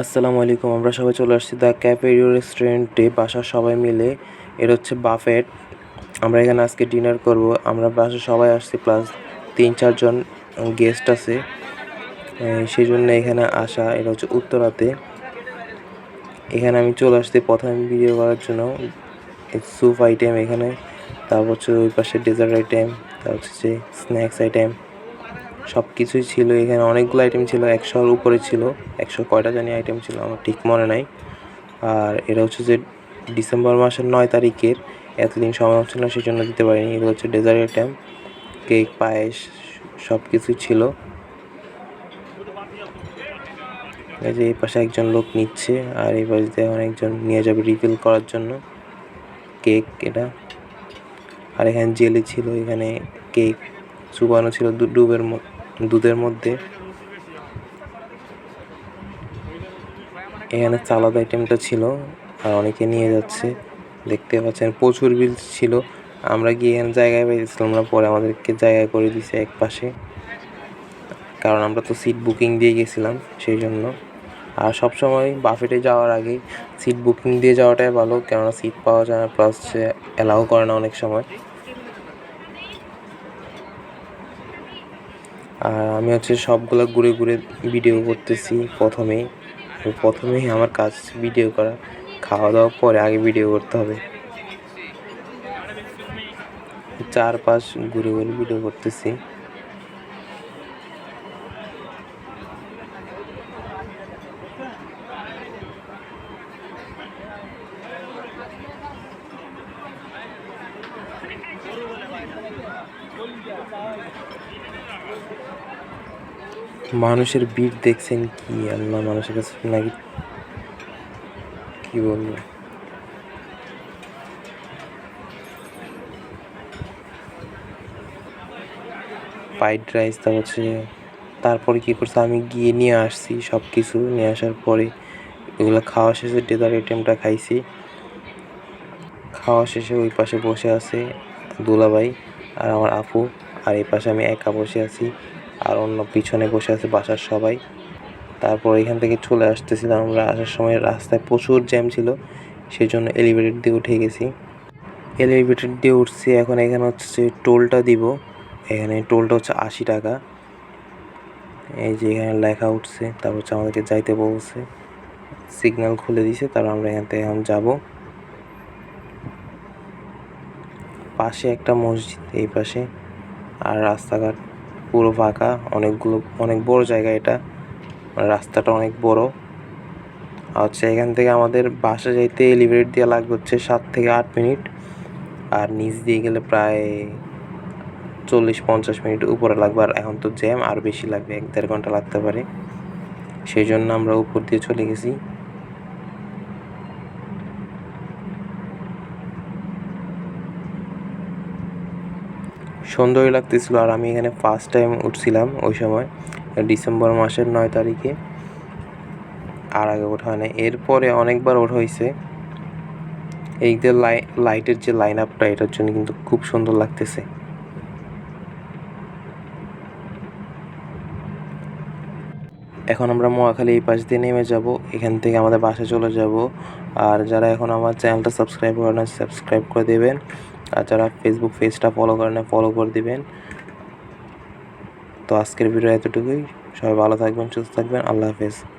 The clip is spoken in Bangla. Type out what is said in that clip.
আসসালামু আলাইকুম, আমরা সবাই চলে আসছি দ্য ক্যাফেরিও রেস্টুরেন্টে, বাসার সবাই মিলে। এটা হচ্ছে বাফেট। আমরা এখানে আজকে ডিনার করব। আমরা বাসার সবাই আসছি, প্লাস তিন চারজন গেস্ট আছে। সেই জন্য এখানে আসা, এটা হচ্ছে উত্তরাতে। এখানে আমি চলে আসছি, প্রথমে ভিডিও করার জন্য। স্যুপ আইটেম এখানে। তারপর হচ্ছে ওই পাশে ডেজার্ট আইটেম তারপর হচ্ছে স্ন্যাক্স আইটেম সব কিছুই ছিল, এখানে অনেকগুলো আইটেম ছিল, একশোর উপরে ছিল, একশো কয়টা জানি আইটেম ছিল, আমার ঠিক মনে নাই। আর এটা হচ্ছে যে ডিসেম্বর মাসের নয় তারিখের, এতদিন সময় হচ্ছিল না সেই জন্য দিতে পারিনি। এগুলো হচ্ছে ডেজার্ট আইটেম কেক পায়েস সব কিছুই ছিল। এই যে এই পাশে একজন লোক নিচ্ছে, আর এই পাশে দিয়ে অনেকজন নিয়ে যাবে রিফিল করার জন্য। কেক এটা। আর এখানে জেলি ছিল, এখানে কেক চুবানো ছিল ডুবের মধ্যে দুধের মধ্যে। এখানে সালাদ আইটেমটা ছিল, আর অনেকে নিয়ে যাচ্ছে। দেখতে পাচ্ছেন প্রচুর বিল ছিল। আমরা গিয়ে এখানে জায়গায় পেয়েছিলাম না, পরে আমাদেরকে জায়গায় করে দিছে এক পাশে। কারণ আমরা তো সিট বুকিং দিয়ে গেছিলাম, সেই জন্য। আর সবসময় বাফেটে যাওয়ার আগে সিট বুকিং দিয়ে যাওয়াটাই ভালো, কেননা সিট পাওয়া যায় না প্লাস অ্যালাউ করে না অনেক সময়। আর আমি হচ্ছে সবগুলো ঘুরে ঘুরে ভিডিও করতেছি প্রথমেই। প্রথমেই আমার কাজ ভিডিও করা। খাওয়া দাওয়ার পরে আগে ভিডিও করতে হবে। চারপাশ ঘুরে ঘুরে ভিডিও করতেছি। মানুষের ভিড় দেখছেন কি? আল্লাহ মানুষের কাছে নাকি কি বলব? ফ্রাইড রাইস তারপর হচ্ছে তারপরে কী করছে? আমি গিয়ে নিয়ে আসছি সব কিছু নিয়ে আসার পরে এগুলো খাওয়া শেষে ডেজার্ট আইটেমটা খাইছি। খাওয়া শেষে ওই পাশে বসে আছে দুলাভাই। আর আমার আপু, আর এই পাশে আমি একা বসে আছি, আর অন্য পিছনে বসে আছে বাসার সবাই। তারপর এখান থেকে চলে আসতেছিলাম আমরা, আসার সময় রাস্তায় প্রচুর জ্যাম ছিল সেই জন্য এলিভেটেড দিয়ে উঠে গেছি। এলিভেটেড দিয়ে উঠছি, এখন এখানে হচ্ছে টোলটা দিব। এখানে টোলটা হচ্ছে আশি টাকা। এই যে এখানে লেখা উঠছে, তারপর হচ্ছে আমাদেরকে যাইতে বলছে। সিগন্যাল খুলে দিছে, তারপর আমরা এখান থেকে এখন যাব। পাশে একটা মসজিদ এই পাশে। আর রাস্তাঘাট পুরো ফাঁকা, অনেকগুলো, অনেক বড় জায়গা এটা। মানে রাস্তাটা অনেক বড়। হচ্ছে এখান থেকে আমাদের বাসা যাইতে এলিভেটেড দিয়ে লাগবে হচ্ছে সাত থেকে আট মিনিট। আর নিচ দিয়ে গেলে প্রায় চল্লিশ পঞ্চাশ মিনিট উপরে লাগবে। আর এখন তো জ্যাম আর বেশি লাগবে, এক দেড় ঘণ্টা লাগতে পারে। সেই জন্য আমরা উপর দিয়ে চলে গেছি। সুন্দরই লাগতেছিল আর আমি এখানে ফার্স্ট টাইম উঠছিলাম ওই সময়, ডিসেম্বর মাসের নয় তারিখে। আর আগে ওঠা হয় না এরপরে অনেকবার ওঠা হয়েছে। এই যে লাই লাইটের যে লাইন আপটা এটার জন্য কিন্তু খুব সুন্দর লাগতেছে। এখন আমরা মহাখালী এই পাশ দিয়ে নেমে যাব। এখান থেকে আমাদের বাসায় চলে যাব। আর যারা এখন আমার চ্যানেলটা সাবস্ক্রাইব করে না সাবস্ক্রাইব করে দেবেন। আর যারা ফেসবুক পেজটা ফলো করে না ফলো করে দিবেন। তো আজকের ভিডিও এতটুকুই। সবাই ভালো থাকবেন, সুস্থ থাকবেন। আল্লাহ হাফেজ।